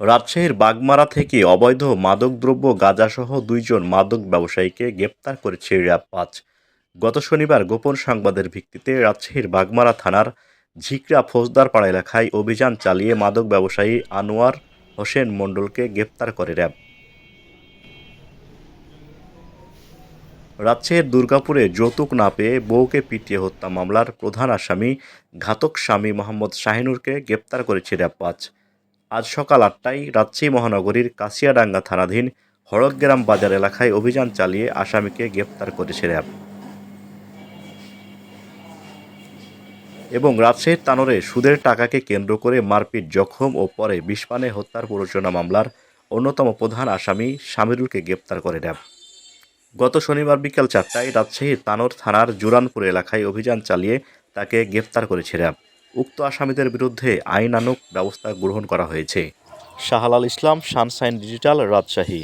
রাজশাহীর বাগমারা থেকে অবৈধ মাদকদ্রব্য গাঁজাসহ দুইজন মাদক ব্যবসায়ীকে গ্রেপ্তার করেছে র্যাব পাঁচ। গত শনিবার গোপন সংবাদের ভিত্তিতে রাজশাহীর বাগমারা থানার ঝিকরা ফৌজদারপাড়া এলাকায় অভিযান চালিয়ে মাদক ব্যবসায়ী আনোয়ার হোসেন মণ্ডলকে গ্রেপ্তার করে র্যাব। রাজশাহীর দুর্গাপুরে যৌতুক না পেয়ে বউকে পিটিয়ে হত্যা মামলার প্রধান আসামি ঘাতক স্বামী মোহাম্মদ শাহিনুরকে গ্রেপ্তার করেছে র্যাব পাঁচ। আজ সকাল আটটায় রাজশাহী মহানগরীর কাশিয়াডাঙ্গা থানাধীন হড়কগ্রাম বাজার এলাকায় অভিযান চালিয়ে আসামিকে গ্রেপ্তার করেছে র্যাব। এবং রাজশাহীর তানোরে সুদের টাকাকে কেন্দ্র করে মারপিট জখম ও পরে বিষপানে হত্যার প্ররোচনা মামলার অন্যতম প্রধান আসামি শামিরুলকে গ্রেপ্তার করে র্যাব। গত শনিবার বিকেল চারটায় রাজশাহীর তানোর থানার জুরানপুর এলাকায় অভিযান চালিয়ে তাকে গ্রেপ্তার করেছে র্যাব। উক্ত আসামিদের বিরুদ্ধে আইনানুক ব্যবস্থা গ্রহণ করা হয়েছে। Shahlal Islam sunshine digital Rajshahi.